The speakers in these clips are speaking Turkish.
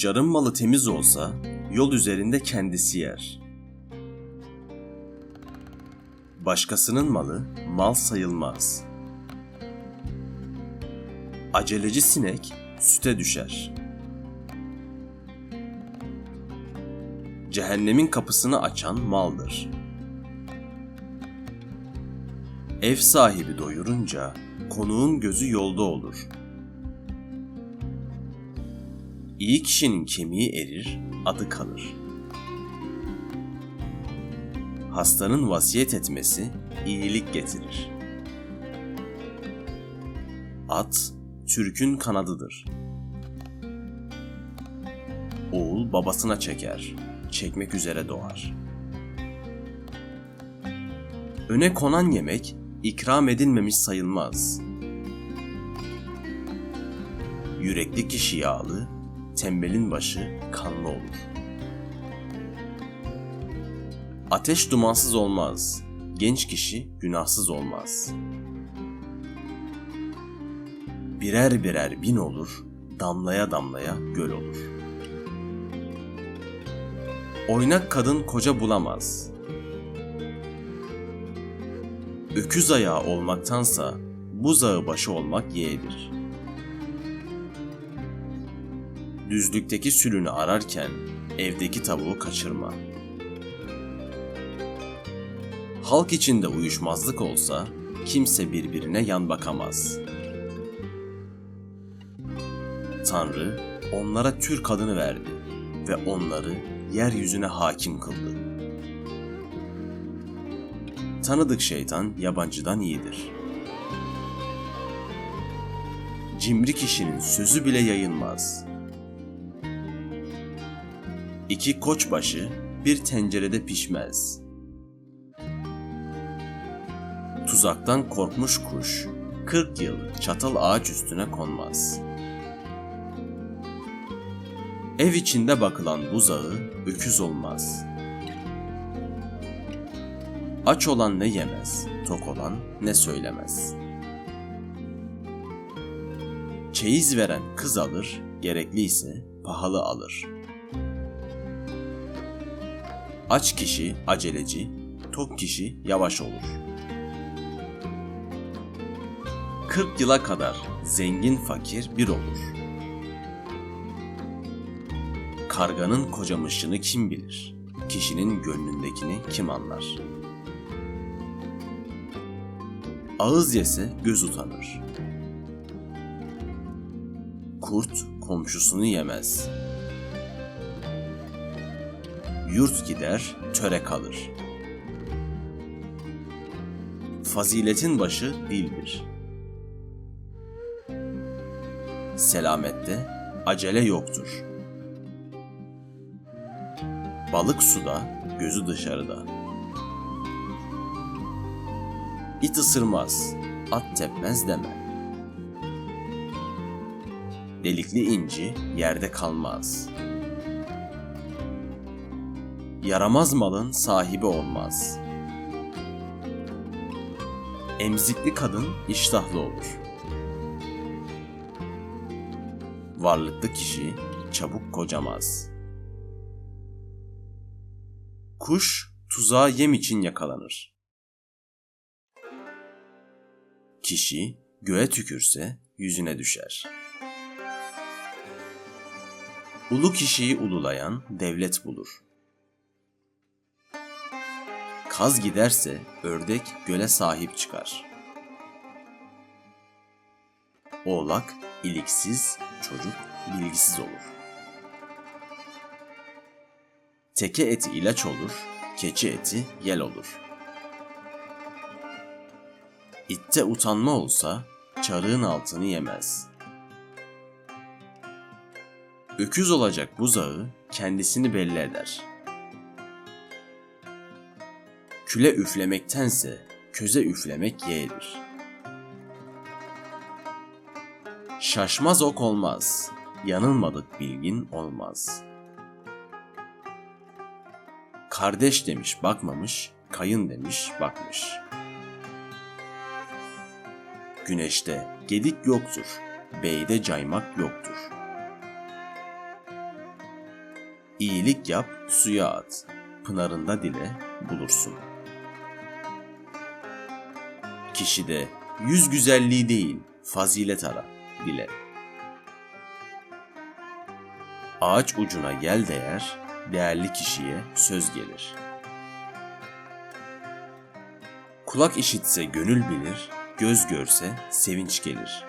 Tüccarın malı temiz olsa yol üzerinde kendisi yer. Başkasının malı mal sayılmaz. Aceleci sinek süte düşer. Cehennemin kapısını açan maldır. Ev sahibi doyurunca konuğun gözü yolda olur. İyi kişinin kemiği erir, adı kalır. Hastanın vasiyet etmesi iyilik getirir. At, Türk'ün kanadıdır. Oğul babasına çeker, çekmek üzere doğar. Öne konan yemek ikram edilmemiş sayılmaz. Yürekli kişi yağlı, tembelin başı kanlı olur. Ateş dumansız olmaz, genç kişi günahsız olmaz. Birer birer bin olur, damlaya damlaya göl olur. Oynak kadın koca bulamaz. Öküz ayağı olmaktansa buzağı başı olmak yeğedir. Düzlükteki sülünü ararken evdeki tavuğu kaçırma. Halk içinde uyuşmazlık olsa kimse birbirine yan bakamaz. Tanrı onlara Türk adını verdi ve onları yeryüzüne hakim kıldı. Tanıdık şeytan yabancıdan iyidir. Cimri kişinin sözü bile yayılmaz. İki koçbaşı bir tencerede pişmez. Tuzaktan korkmuş kuş 40 yıl çatal ağaç üstüne konmaz. Ev içinde bakılan buzağı öküz olmaz. Aç olan ne yemez, tok olan ne söylemez. Çeyiz veren kız alır, gerekliyse pahalı alır. Aç kişi aceleci, tok kişi yavaş olur. 40 yıla kadar zengin fakir bir olur. Karganın kocamışını kim bilir? Kişinin gönlündekini kim anlar? Ağız yese göz utanır. Kurt komşusunu yemez. Yurt gider, töre kalır. Faziletin başı dildir. Selamette acele yoktur. Balık suda, gözü dışarıda. İt ısırmaz, at tepmez deme. Delikli inci yerde kalmaz. Yaramaz malın sahibi olmaz. Emzikli kadın iştahlı olur. Varlıklı kişi çabuk kocamaz. Kuş tuzağa yem için yakalanır. Kişi göğe tükürse yüzüne düşer. Ulu kişiyi ululayan devlet bulur. Kaz giderse ördek göle sahip çıkar. Oğlak iliksiz, çocuk bilgisiz olur. Teke eti ilaç olur, keçi eti yel olur. İtte utanma olsa çarığın altını yemez. Öküz olacak buzağı kendisini belli eder. Küle üflemektense köze üflemek yeğdir. Şaşmaz ok olmaz, yanılmadık bilgin olmaz. Kardeş demiş bakmamış, kayın demiş bakmış. Güneşte gedik yoktur, beyde caymak yoktur. İyilik yap, suya at. Pınarında dile, bulursun. Kişide yüz güzelliği değil, fazilet ara, dile. Ağaç ucuna gel değer, değerli kişiye söz gelir. Kulak işitse gönül bilir, göz görse sevinç gelir.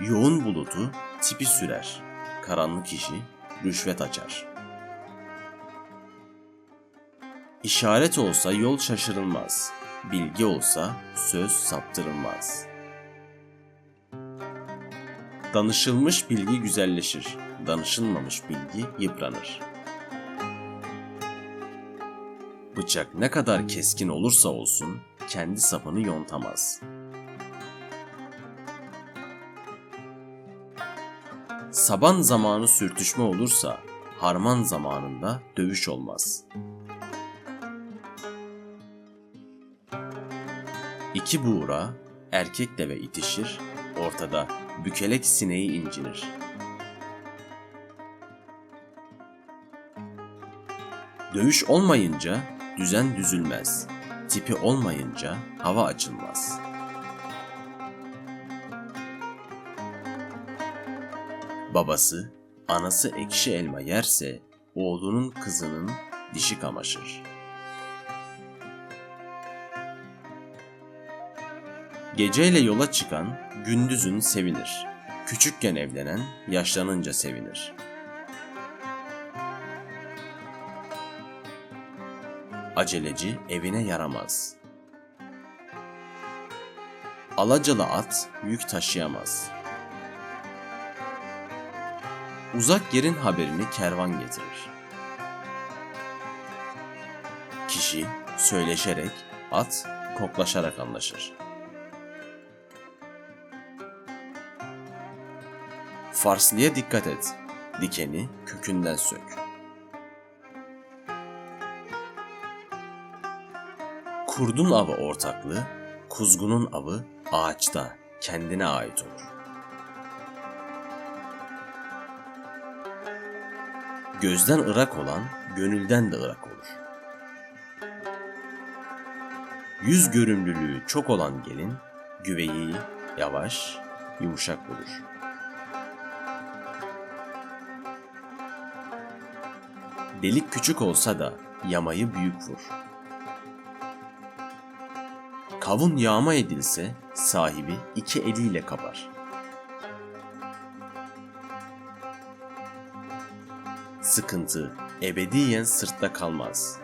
Yoğun bulutu tipi sürer, karanlık işi rüşvet açar. İşaret olsa yol şaşırılmaz, bilgi olsa söz saptırılmaz. Danışılmış bilgi güzelleşir, danışılmamış bilgi yıpranır. Bıçak ne kadar keskin olursa olsun kendi sapını yontamaz. Saban zamanı sürtüşme olursa harman zamanında dövüş olmaz. İki buğra erkek deve itişir, ortada bükelek sineği incinir. Dövüş olmayınca düzen düzülmez. Tipi olmayınca hava açılmaz. Babası, anası ekşi elma yerse oğlunun kızının dişi kamaşır. Geceyle yola çıkan gündüzün sevinir. Küçükken evlenen yaşlanınca sevinir. Aceleci evine yaramaz. Alacalı at yük taşıyamaz. Uzak yerin haberini kervan getirir. Kişi söyleşerek, at koklaşarak anlaşır. Farslıya dikkat et. Dikeni kökünden sök. Kurdun avı ortaklığı, kuzgunun avı ağaçta kendine ait olur. Gözden ırak olan gönülden de ırak olur. Yüz görümlülüğü çok olan gelin güveyi yavaş, yumuşak bulur. Delik küçük olsa da yamayı büyük vur. Kavun yağma edilse sahibi iki eliyle kapar. Sıkıntı ebediyen sırtta kalmaz.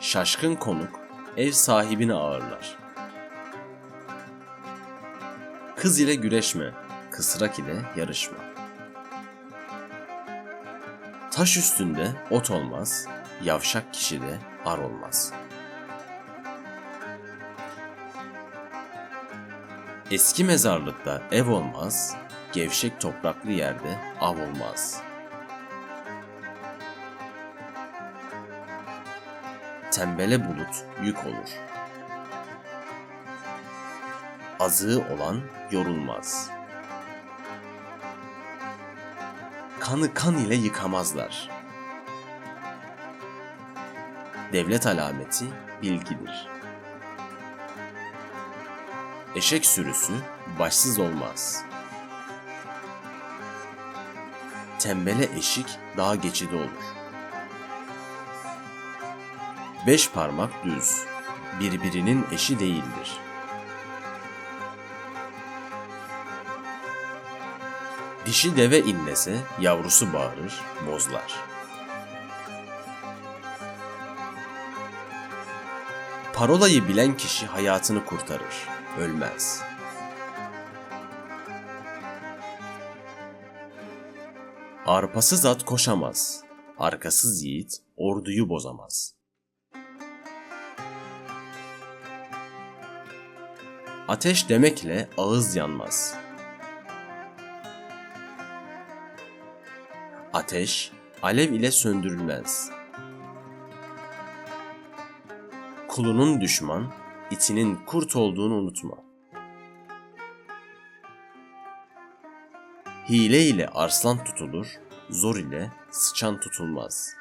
Şaşkın konuk ev sahibini ağırlar. Kız ile güreşme, kısrak ile yarışma. Taş üstünde ot olmaz, yavşak kişide ar olmaz. Eski mezarlıkta ev olmaz, gevşek topraklı yerde av olmaz. Tembele bulut yük olur. Azığı olan yorulmaz. Kanı kan ile yıkamazlar. Devlet alameti bilgidir. Eşek sürüsü başsız olmaz. Tembele eşik dağ geçidi olur. Beş parmak düz, birbirinin eşi değildir. Dişi deve inlese yavrusu bağırır, bozlar. Parolayı bilen kişi hayatını kurtarır, ölmez. Arpasız at koşamaz, arkasız yiğit orduyu bozamaz. Ateş demekle ağız yanmaz. Ateş alev ile söndürülmez. Kulunun düşman, itinin kurt olduğunu unutma. Hile ile arslan tutulur, zor ile sıçan tutulmaz.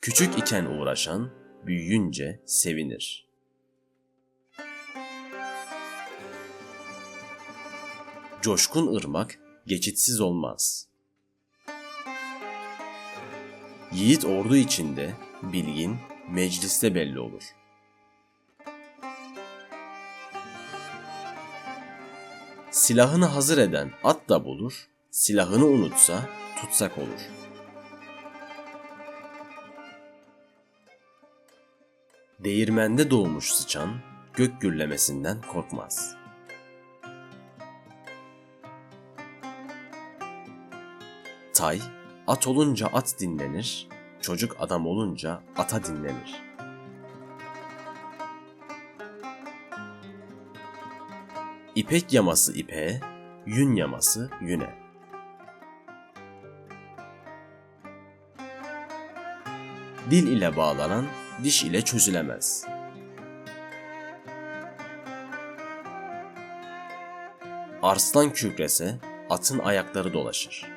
Küçük iken uğraşan, büyüyünce sevinir. Coşkun ırmak geçitsiz olmaz. Yiğit ordu içinde, bilgin mecliste belli olur. Silahını hazır eden at da bulur, silahını unutsa tutsak olur. Değirmende doğmuş sıçan, gök gürlemesinden korkmaz. Tay, at olunca at dinlenir, çocuk adam olunca ata dinlenir. İpek yaması ipeğe, yün yaması yüne. Dil ile bağlanan diş ile çözülemez. Arslan kükrese atın ayakları dolaşır.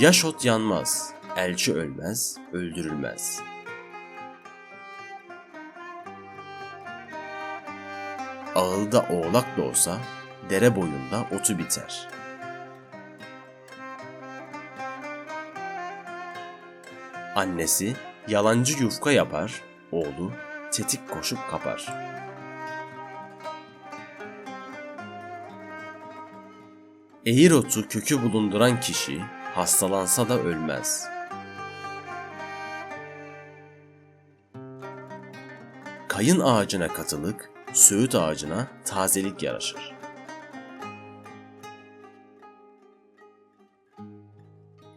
Yaş ot yanmaz, elçi ölmez, öldürülmez. Ağılda oğlak doğsa, dere boyunda otu biter. Annesi yalancı yufka yapar, oğlu tetik koşup kapar. Eğir otu kökü bulunduran kişi hastalansa da ölmez. Kayın ağacına katılık, söğüt ağacına tazelik yaraşır.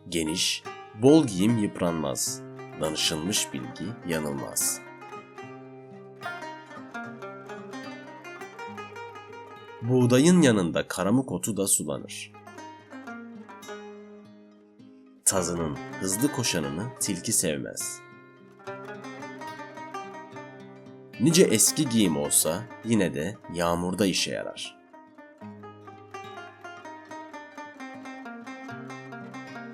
Geniş, bol giyim yıpranmaz, danışılmış bilgi yanılmaz. Buğdayın yanında karamuk otu da sulanır. Tazının hızlı koşanını tilki sevmez. Nice eski giyim olsa yine de yağmurda işe yarar.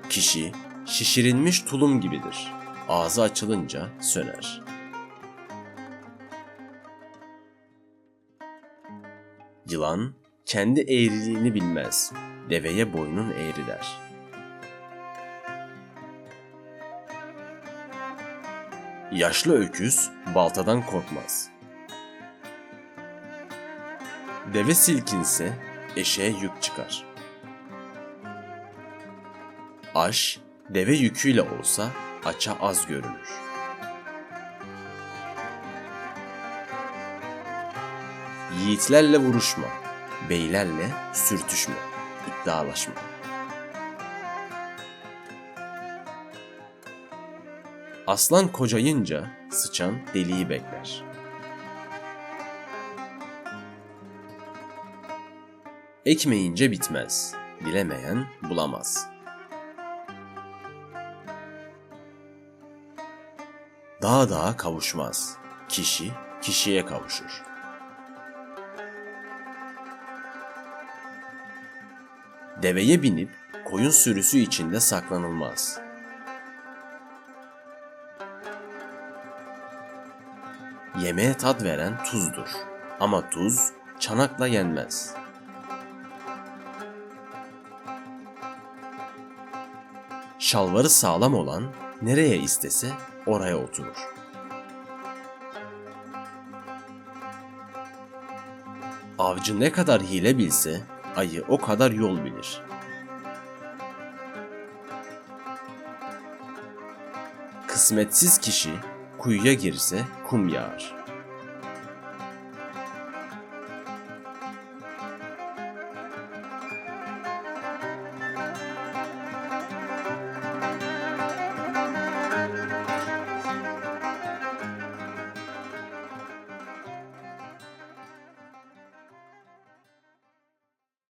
Kişi şişirilmiş tulum gibidir. Ağzı açılınca söner. Yılan kendi eğriliğini bilmez. Deveye boynun eğri der. Yaşlı öküz baltadan korkmaz. Deve silkinse eşeğe yük çıkar. Aş deve yüküyle olsa aça az görünür. Yiğitlerle vuruşma, beylerle sürtüşme, iddialaşma. Aslan kocayınca sıçan deliği bekler. Ekmeyince bitmez, bilemeyen bulamaz. Dağ dağa kavuşmaz, kişi kişiye kavuşur. Deveye binip koyun sürüsü içinde saklanılmaz.'' Yemeğe tat veren tuzdur. Ama tuz çanakla yenmez. Şalvarı sağlam olan nereye istese oraya oturur. Avcı ne kadar hile bilse ayı o kadar yol bilir. Kısmetsiz kişi kuyuya girse kum yağar.